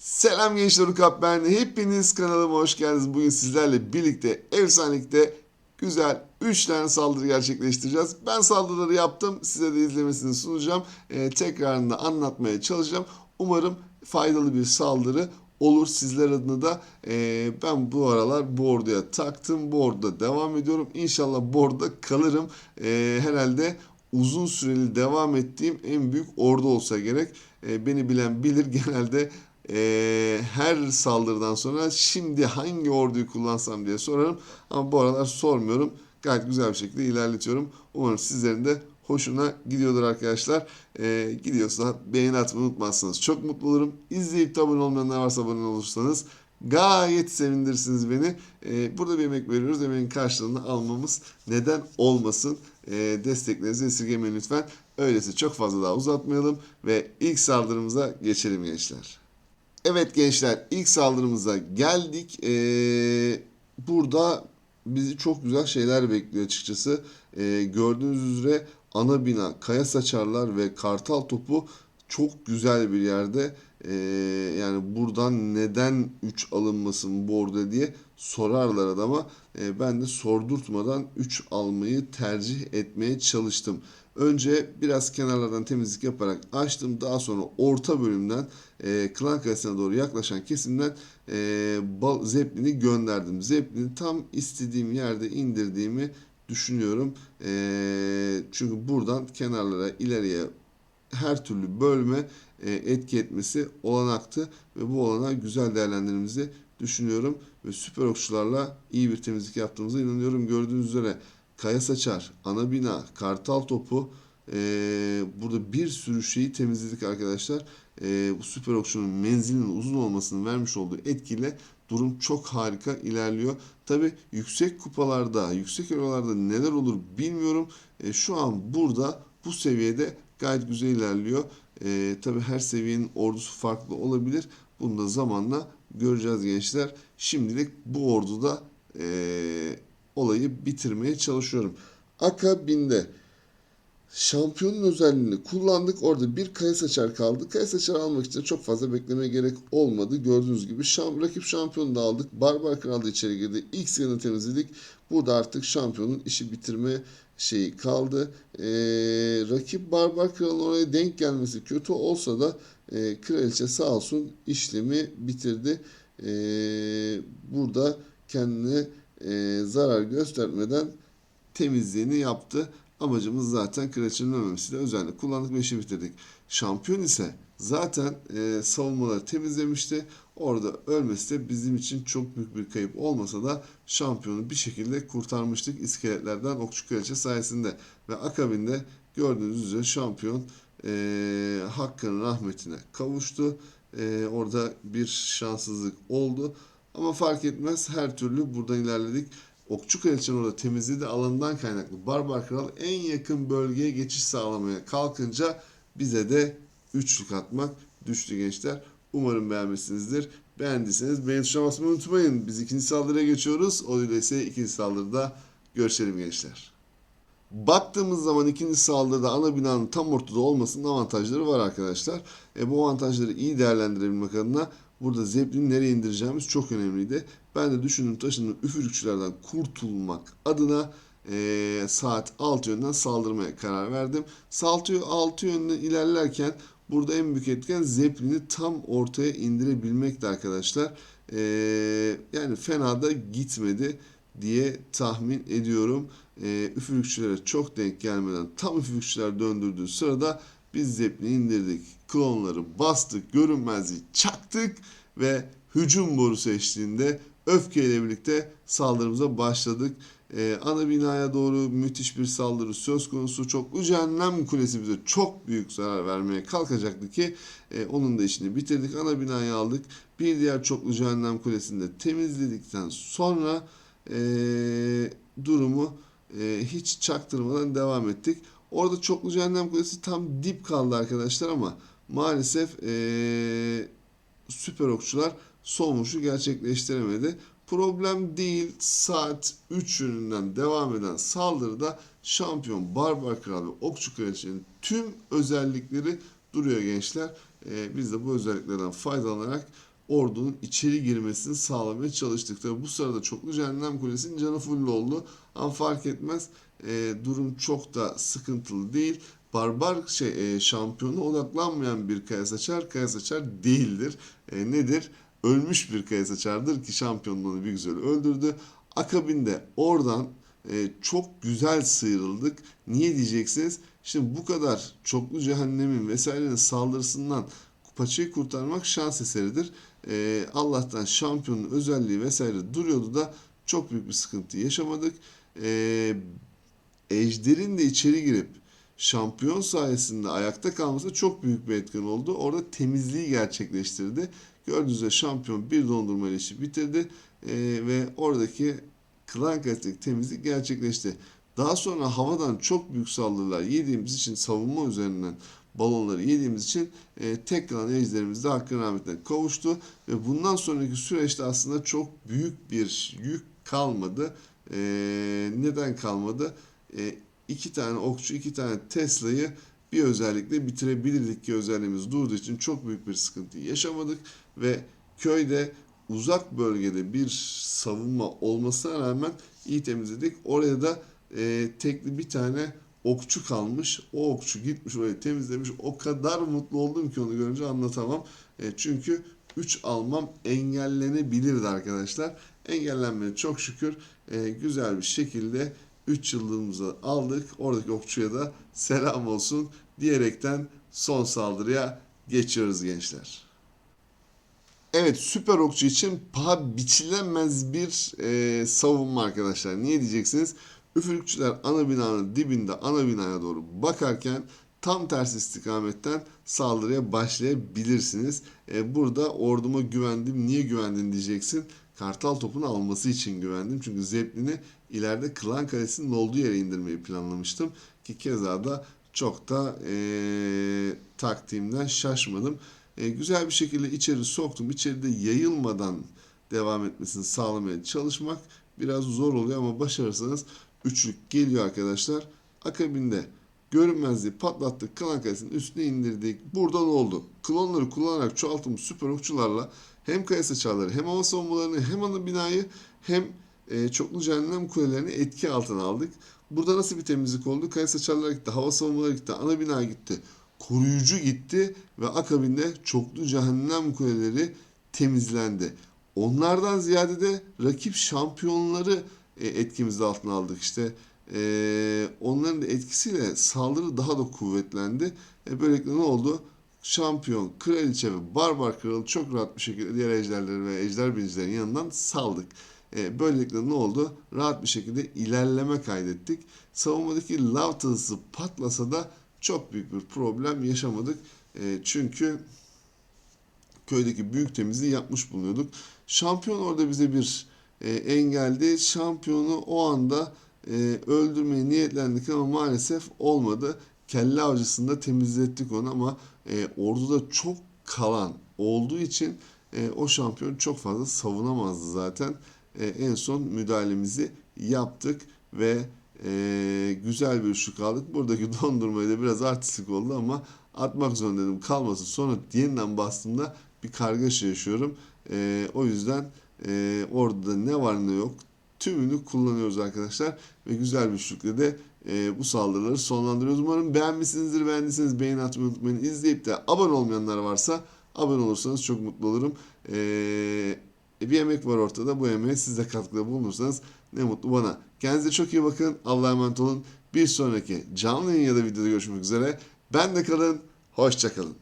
Selam gençler Ukap ben. Hepiniz kanalıma hoş geldiniz. Bugün sizlerle birlikte efsanelikte güzel 3 tane saldırı gerçekleştireceğiz. Ben saldırıları yaptım. Size de izlemesini sunacağım. Ee, tekrarını da anlatmaya çalışacağım. Umarım faydalı bir saldırı olur sizler adına da. Ee, ben bu aralar bu orduya taktım. Bu orduda devam ediyorum. İnşallah bu kalırım. Ee, herhalde uzun süreli devam ettiğim en büyük ordu olsa gerek. Ee, beni bilen bilir genelde e, her saldırıdan sonra şimdi hangi orduyu kullansam diye sorarım. Ama bu aralar sormuyorum. Gayet güzel bir şekilde ilerletiyorum. Umarım sizlerin de hoşuna gidiyordur arkadaşlar. Ee, gidiyorsa beğeni atmayı unutmazsanız çok mutlu olurum. İzleyip de abone olmayanlar varsa abone olursanız gayet sevindirsiniz beni. Ee, burada bir emek veriyoruz. Emeğin karşılığını almamız neden olmasın. Ee, desteklerinizi esirgemeyin lütfen. Öyleyse çok fazla daha uzatmayalım ve ilk saldırımıza geçelim gençler. Evet gençler ilk saldırımıza geldik. Ee, burada bizi çok güzel şeyler bekliyor açıkçası. Ee, gördüğünüz üzere ana bina, kaya saçarlar ve kartal topu çok güzel bir yerde. Ee, yani buradan neden 3 alınmasın bu orada diye sorarlar adama. Ee, ben de sordurtmadan 3 almayı tercih etmeye çalıştım. Önce biraz kenarlardan temizlik yaparak açtım. Daha sonra orta bölümden e, Klan Kalesi'ne doğru yaklaşan kesimden e, Zeppelin'i gönderdim. Zeppelin'i tam istediğim yerde indirdiğimi düşünüyorum. E, çünkü buradan kenarlara ileriye her türlü bölme e, etki etmesi olanaktı ve bu olanağı güzel değerlendirmemizi düşünüyorum ve süper okçularla iyi bir temizlik yaptığımıza inanıyorum. Gördüğünüz üzere Kaya Saçar, Ana Bina, Kartal Topu e, burada bir sürü şeyi temizledik arkadaşlar. E, bu süper okçunun menzilinin uzun olmasının vermiş olduğu etkiyle durum çok harika ilerliyor. Tabi yüksek kupalarda, yüksek erolarda neler olur bilmiyorum. E, şu an burada bu seviyede gayet güzel ilerliyor. E, Tabi her seviyenin ordusu farklı olabilir. Bunu da zamanla göreceğiz gençler. Şimdilik bu orduda e, olayı bitirmeye çalışıyorum. Akabinde şampiyonun özelliğini kullandık. Orada bir kaya saçar kaldı. Kaya saçar almak için çok fazla beklemeye gerek olmadı. Gördüğünüz gibi şam, rakip şampiyonu da aldık. Barbar Kral da içeri girdi. İlk sıranı temizledik. Burada artık şampiyonun işi bitirme şeyi kaldı. Ee, rakip Barbar Kral'ın oraya denk gelmesi kötü olsa da e, kraliçe sağ olsun işlemi bitirdi. Ee, burada kendine e, zarar göstermeden temizliğini yaptı. Amacımız zaten kraliçenin ölmemesiyle özellikle kullandık ve işi bitirdik. Şampiyon ise zaten e, savunmaları temizlemişti. Orada ölmesi de bizim için çok büyük bir kayıp olmasa da şampiyonu bir şekilde kurtarmıştık iskeletlerden okçu kraliçe sayesinde. Ve akabinde gördüğünüz üzere şampiyon e, hakkın rahmetine kavuştu. E, orada bir şanssızlık oldu. Ama fark etmez her türlü buradan ilerledik. Okçu Kraliçenin orada temizliği de alanından kaynaklı Barbar Kral en yakın bölgeye geçiş sağlamaya kalkınca bize de üçlük atmak düştü gençler. Umarım beğenmişsinizdir. Beğendiyseniz beğen tuşuna basmayı unutmayın. Biz ikinci saldırıya geçiyoruz. O ise ikinci saldırıda görüşelim gençler. Baktığımız zaman ikinci saldırıda ana binanın tam ortada olmasının avantajları var arkadaşlar. E, bu avantajları iyi değerlendirebilmek adına burada Zeppelin'i nereye indireceğimiz çok önemliydi. Ben de düşündüm taşındım üfürükçülerden kurtulmak adına e, saat 6 yönden saldırmaya karar verdim. Saat 6 yönden ilerlerken burada en büyük etken Zeppelin'i tam ortaya indirebilmekti arkadaşlar. E, yani fena da gitmedi diye tahmin ediyorum. E, üfürükçülere çok denk gelmeden tam üfürükçüler döndürdüğü sırada biz Zeppelin'i indirdik. Klonları bastık, görünmezliği çaktık ve hücum borusu eşliğinde öfkeyle birlikte saldırımıza başladık. Ee, ana binaya doğru müthiş bir saldırı söz konusu. Çoklu Cehennem Kulesi bize çok büyük zarar vermeye kalkacaktı ki e, onun da işini bitirdik. Ana binayı aldık. Bir diğer Çoklu Cehennem Kulesi'ni de temizledikten sonra e, durumu e, hiç çaktırmadan devam ettik. Orada Çoklu Cehennem Kulesi tam dip kaldı arkadaşlar ama maalesef e, süper okçular son vuruşu gerçekleştiremedi. Problem değil saat 3 yönünden devam eden saldırıda şampiyon Barbar Kral ve Okçu Kraliçenin tüm özellikleri duruyor gençler. Ee, biz de bu özelliklerden faydalanarak ordunun içeri girmesini sağlamaya çalıştık. Tabi bu sırada çoklu cehennem kulesinin canı full oldu. Ama fark etmez e, durum çok da sıkıntılı değil. Barbar şey e, şampiyonu odaklanmayan bir kaya saçar kaya saçar değildir. E, nedir? Ölmüş bir kaya saçardır ki şampiyonluğunu bir güzel öldürdü. Akabinde oradan e, çok güzel sıyrıldık. Niye diyeceksiniz? Şimdi bu kadar çoklu cehennemin vesairenin saldırısından paçayı kurtarmak şans eseridir. E, Allah'tan şampiyonun özelliği vesaire duruyordu da çok büyük bir sıkıntı yaşamadık. E, Ejder'in de içeri girip şampiyon sayesinde ayakta kalması çok büyük bir etken oldu. Orada temizliği gerçekleştirdi. Gördüğünüz üzere şampiyon bir dondurma ile işi bitirdi. E, ve oradaki klan kaliteli temizlik gerçekleşti. Daha sonra havadan çok büyük saldırılar yediğimiz için savunma üzerinden balonları yediğimiz için e, tek kalan ejderimiz de hakkın rahmetine kavuştu. Ve bundan sonraki süreçte aslında çok büyük bir yük kalmadı. E, neden kalmadı? E, iki tane okçu, iki tane Tesla'yı bir özellikle bitirebilirdik ki özelliğimiz durduğu için çok büyük bir sıkıntı yaşamadık ve köyde uzak bölgede bir savunma olmasına rağmen iyi temizledik. Oraya da e, tekli bir tane okçu kalmış. O okçu gitmiş orayı temizlemiş. O kadar mutlu oldum ki onu görünce anlatamam. E, çünkü 3 almam engellenebilirdi arkadaşlar. Engellenmedi çok şükür. E, güzel bir şekilde 3 yıldızımızı aldık. Oradaki okçuya da selam olsun diyerekten son saldırıya geçiyoruz gençler. Evet süper okçu için paha biçilemez bir e, savunma arkadaşlar. Niye diyeceksiniz? Üfürükçüler ana binanın dibinde ana binaya doğru bakarken tam tersi istikametten saldırıya başlayabilirsiniz. E, burada orduma güvendim. Niye güvendin diyeceksin. Kartal topunu alması için güvendim. Çünkü Zeppelin'i ileride Klan Kalesi'nin olduğu yere indirmeyi planlamıştım. Ki keza da çok da e, taktiğimden şaşmadım. E, güzel bir şekilde içeri soktum. İçeride yayılmadan devam etmesini sağlamaya çalışmak biraz zor oluyor ama başarırsanız üçlük geliyor arkadaşlar. Akabinde görünmezliği patlattık. Kalan kalesinin üstüne indirdik. Burada ne oldu? Klonları kullanarak çoğaltılmış süper okçularla hem kaya saçarları hem hava savunmalarını hem ana binayı hem e, çoklu cehennem kulelerini etki altına aldık. Burada nasıl bir temizlik oldu? Kaya saçarlar gitti, hava savunmaları gitti, ana bina gitti, koruyucu gitti ve akabinde çoklu cehennem kuleleri temizlendi. Onlardan ziyade de rakip şampiyonları e, altına aldık işte. E, onların da etkisiyle saldırı daha da kuvvetlendi. E, böylelikle ne oldu? Şampiyon, kraliçe ve barbar kralı çok rahat bir şekilde diğer ejderleri ve ejder binicilerin yanından saldık. E, böylelikle ne oldu? Rahat bir şekilde ilerleme kaydettik. Savunmadaki lav tızısı patlasa da çok büyük bir problem yaşamadık. E, çünkü köydeki büyük temizliği yapmış bulunuyorduk. Şampiyon orada bize bir e, engeldi. Şampiyonu o anda e, öldürmeye niyetlendik ama maalesef olmadı. Kelle avcısında temizlettik onu ama e, orduda çok kalan olduğu için e, o şampiyon çok fazla savunamazdı zaten. E, en son müdahalemizi yaptık ve e, güzel bir üçlük aldık. Buradaki dondurmayı da biraz artistik oldu ama atmak zorundaydım kalmasın. Sonra yeniden bastığımda bir kargaşa yaşıyorum. E, o yüzden e, orada ne var ne yok tümünü kullanıyoruz arkadaşlar. Ve güzel bir üçlükle de e, bu saldırıları sonlandırıyoruz. Umarım beğenmişsinizdir. Beğendiyseniz beğeni atmayı unutmayın. İzleyip de abone olmayanlar varsa abone olursanız çok mutlu olurum. E, bir emek var ortada. Bu emeğe siz de katkıda bulunursanız ne mutlu bana. Kendinize çok iyi bakın. Allah'a emanet olun. Bir sonraki canlı yayın ya da videoda görüşmek üzere. Ben de kalın. Hoşçakalın.